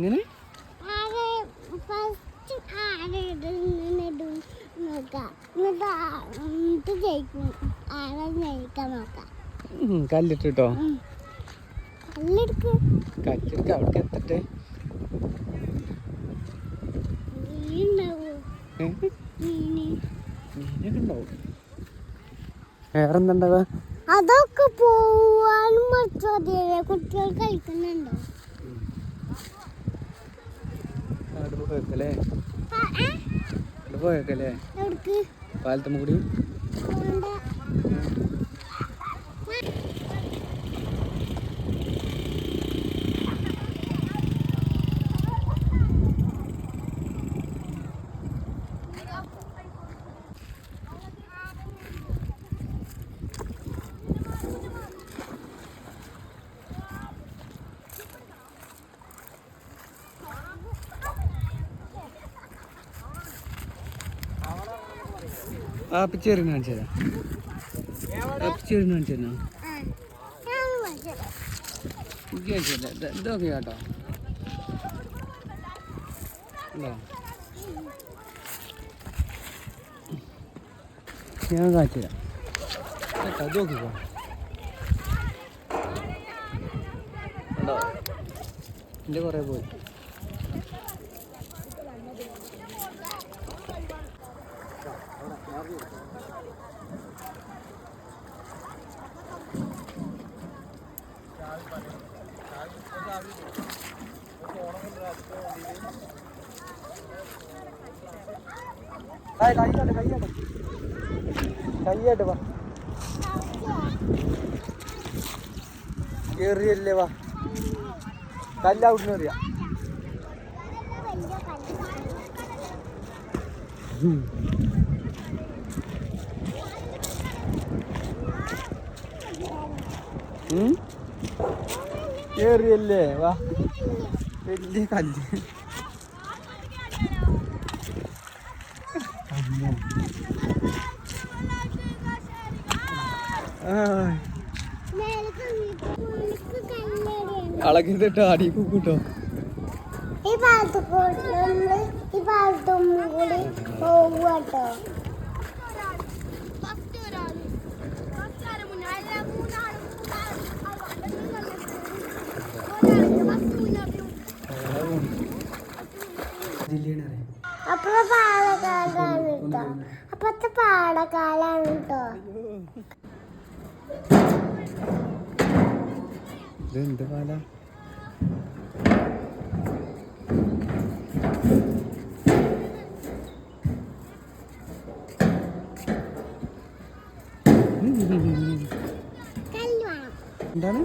എങ്ങനെ? കല്ലിട്ടോ കല്ലെടുക്ക്. അവിടെ എത്തട്ടെ? വേറെന്താ അതൊക്കെ പോവാനും കുട്ടികൾ കളിക്കുന്നുണ്ടോ? അവിടെ പോയേക്കല്ലേ പോയേക്കല്ലേ പാലത്തമ്മ കൂടി. ആ പിച്ചേറി കാണിച്ചു തരാം. ആ പിച്ചേറി കാണിച്ചു തരാം. ഇതൊക്കെ കേട്ടോ. ഉണ്ടോ? ഞാൻ കാണിച്ചു തരാം. കേട്ടോ ഇത് നോക്കിക്കോ എന്റെ കുറേ പോയി. കയ്യാട്ട് കയ്യാട്ട് വാ കേറിയല്ലേ വാ കല്ലവിടുന്ന് എറിയാ കേറിയല്ലേ? വാ. വലിയ കല്ല്. അളകരുതിട്ടോ അടി കൂട്ടോ ഈ ഭാഗത്ത് കൂടെ ഈ ഭാഗത്തും കൂടി പോവാട്ടോ ജില്ലയാണ് അപ്പുറത്തെ പാടക്കാലാണ് കേട്ടോ. അപ്പുറത്തെ പാടക്കാലാണ് കേട്ടോ. ഇത് എന്ത് പാല? കല്ല് വേണം. എന്താണ്?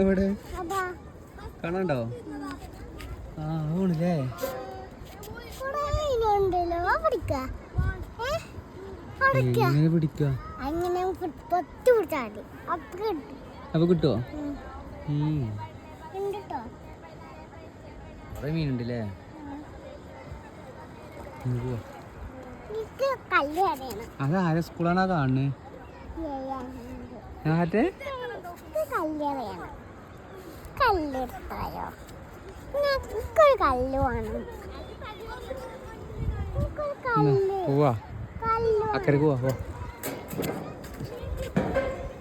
എവിടെ? കാണാണ്ടോ ആ അടക്ക എങ്ങനെ പിടിക്ക? അങ്ങനെ പൊത്തി പിടിച്ചാൽ മതി. അപ്പൊ കിട്ടും. അപ്പൊ ട്ടോ കുറെ മീനുണ്ടല്ലേ? ഇന്ന് പോവാ. എനിക്ക് കല്ല് അറിയണം അത് ആരെ സ്കൂളാണാ കാണുന്നത് എനിക്ക് കല്ല് അറിയണം കല്ല് എടുത്തായോ എനിക്കൊരു കല്ല് വേണം. പോവാ. അക്കരക്ക് പോവാ പോ.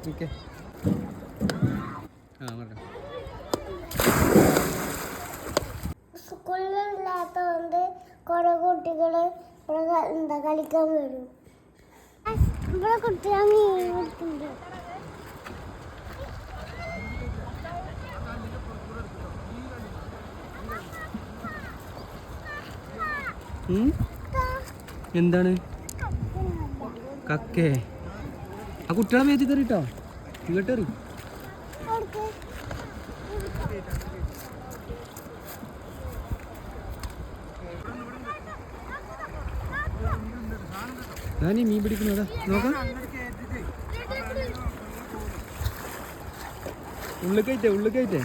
നിക്ക്. ആ പറഞ്ഞോ സ്കൂളിലില്ലാത്തതുകൊണ്ട് കുറെ കുട്ടികൾ ഇവിടെ എന്താ കളിക്കാൻ വരും. ഇവിടെ കുട്ടികൾ മീൻ കൊടുക്കുന്നുണ്ട് എന്താണ്? കക്കേ. ആ കുട്ടികളെ മേത്തി കയറിട്ടോ കേട്ടറി ഞാനീ മീൻ പിടിക്കുന്നതാ നോക്കാം. ഉള്ളിൽ കയറ്റേ.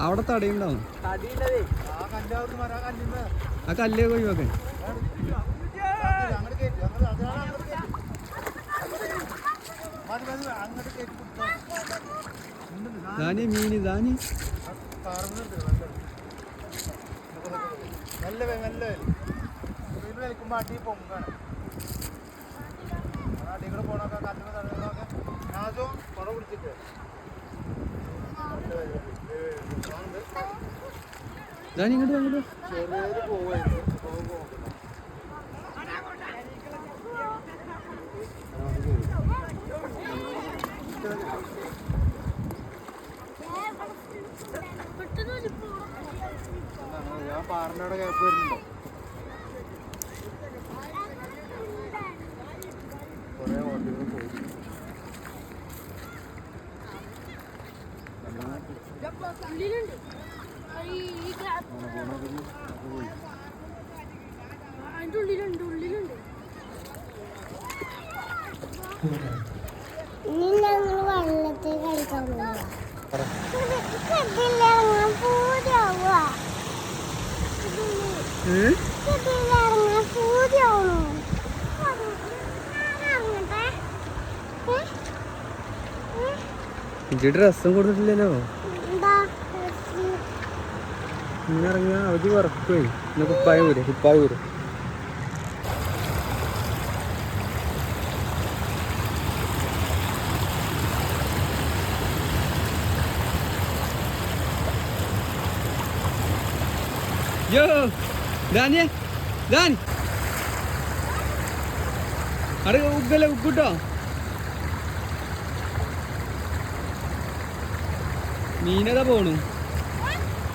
അവിടെ തടയുണ്ടാവും ആ കല്ലേ ഒഴിവാക്കെ. ദാനി മീനി ദാനി. നല്ല നല്ല പോണൊക്കെ കല്ലുകൾ തടയുന്നതൊക്കെ ഞാനോ പുറ പിടിച്ചിട്ട് ദാനി ഇങ്ങോട്ട് വാ, ഇങ്ങോട്ട് വാ. ചെറിയൊരു പോവായിരുന്നു പോകുമ്പോ ഞാൻ പാറിനോടെ ഗ്യാപ്പ് വരുന്നുണ്ടോ കുറേ വണ്ടികൾ പോയി അതിന്റെ ഉള്ളിലുണ്ട് പോവാ ഇതിലിറങ്ങാൻ പൂതിയാവുക ഏ? ഇതിലിറങ്ങാൻ പൂതിയാവണു ഇറങ്ങട്ടെ ഏ? ഏ? ഇജ്ജ് ഡ്രസ്സും കൊടുത്തിട്ടില്ലല്ലോ എന്താ ഇങ്ങനെ ഇറങ്ങിയാൽ അവധി വറക്കുവേ ഇന്ന് കുപ്പായ ഊര് കുപ്പായ ഊര് ഉഗ്ഗല്ലേ ഉഗ്ഗുട്ടോ? മീനതാ പോണു.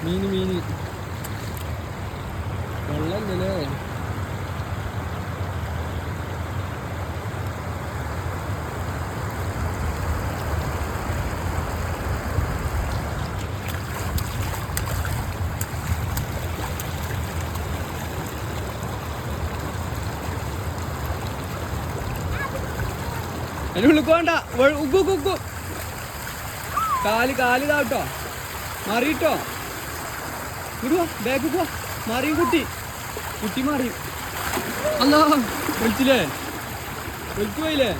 മീന് മീന്. വെള്ളല്ലേ അതിന് ഉള്ളിക്കോണ്ട ഉഗ്ഗു ഉഗ്ഗു, ഉഗ്ഗു. കാൽ കാൽ ഇതാട്ടോ മാറിയിട്ടോ ഇടുവാ? ബാഗ് പോവാ മാറിയും കുട്ടി. കുട്ടി മാറി. അല്ല വിളിച്ചില്ലേ? വിളിച്ചു പോയില്ലേ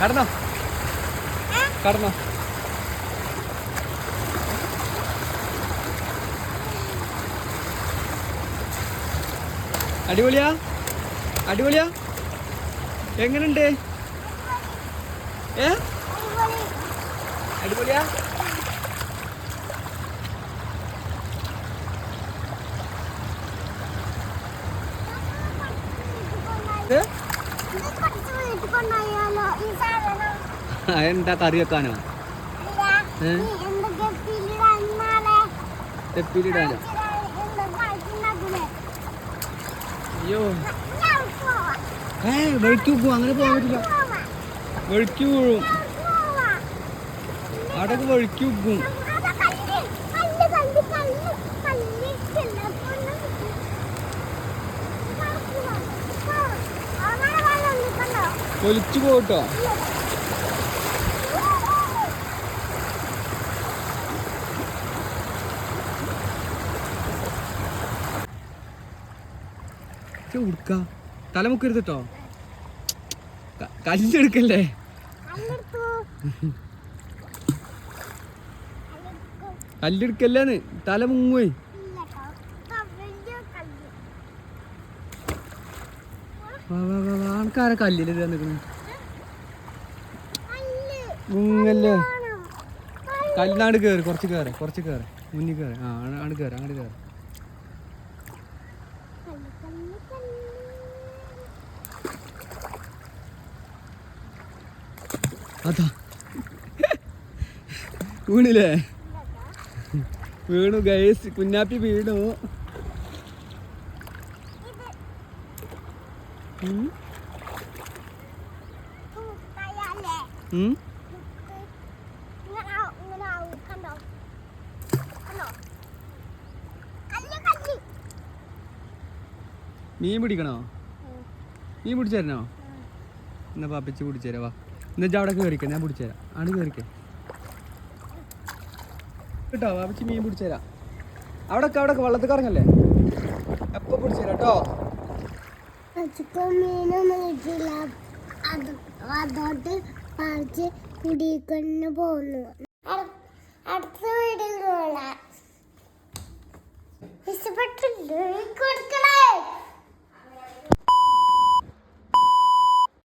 കടന്നോ. കടന്നോ. അടിപൊളിയാ? അടിപൊളിയാ? എങ്ങനുണ്ട്? ഏ? അടിപൊളിയാ? ഏ? കൊണ്ടായാലോ ഈ സാധനം ആ, എന്താ കറി വെക്കാനോ? തെപ്പിലിടാനോ അയ്യോ. ഏ വഴുക്കി പോകും അങ്ങനെ പോകാൻ പറ്റില്ല. വഴുക്കി വീഴും അടക്ക് വഴുക്കി വെക്കും ഒലിച്ചു പോകട്ടോ. ഉടുക്ക. തലമുക്കരുത് കേട്ടോ കല്ലെടുക്കല്ലേ കല്ലെടുക്കല്ലേന്ന്. തല മുങ്ങുവേ വാ വാ വാ വാ ആൾക്കാരെ കല്ലിൽ നിൽക്കുന്നു മുങ്ങല്ലേ? കല്ലിനാട് കയറി കുറച്ച് കയറി കുറച്ച് കയറി മുന്നിൽ കയറി ആ ആണ് കയറി അങ്ങോട്ട് കയറി അതാ. വീണില്ലേ? വീണു ഗൈസ്. കുഞ്ഞാപ്പി വീണു. മീൻ പിടിക്കണോ? മീൻ പിടിച്ചു തരണോ എന്നാ പാപ്പിച്ച് പിടിച്ചേരാ വാ. എന്നിട്ട് അവിടെ കയറിക്ക ഞാൻ പിടിച്ചേരാ ആണ് കയറിക്കേ കേട്ടോ പാപ്പിച്ച് മീൻ പിടിച്ചേരാ അവിടെ അവിടെ വെള്ളത്തിൽ കറങ്ങല്ലേ? എപ്പൊ പിടിച്ചേരാ കേട്ടോ. പറിച്ച് കുടിക്കുന്നു പോകുന്നു.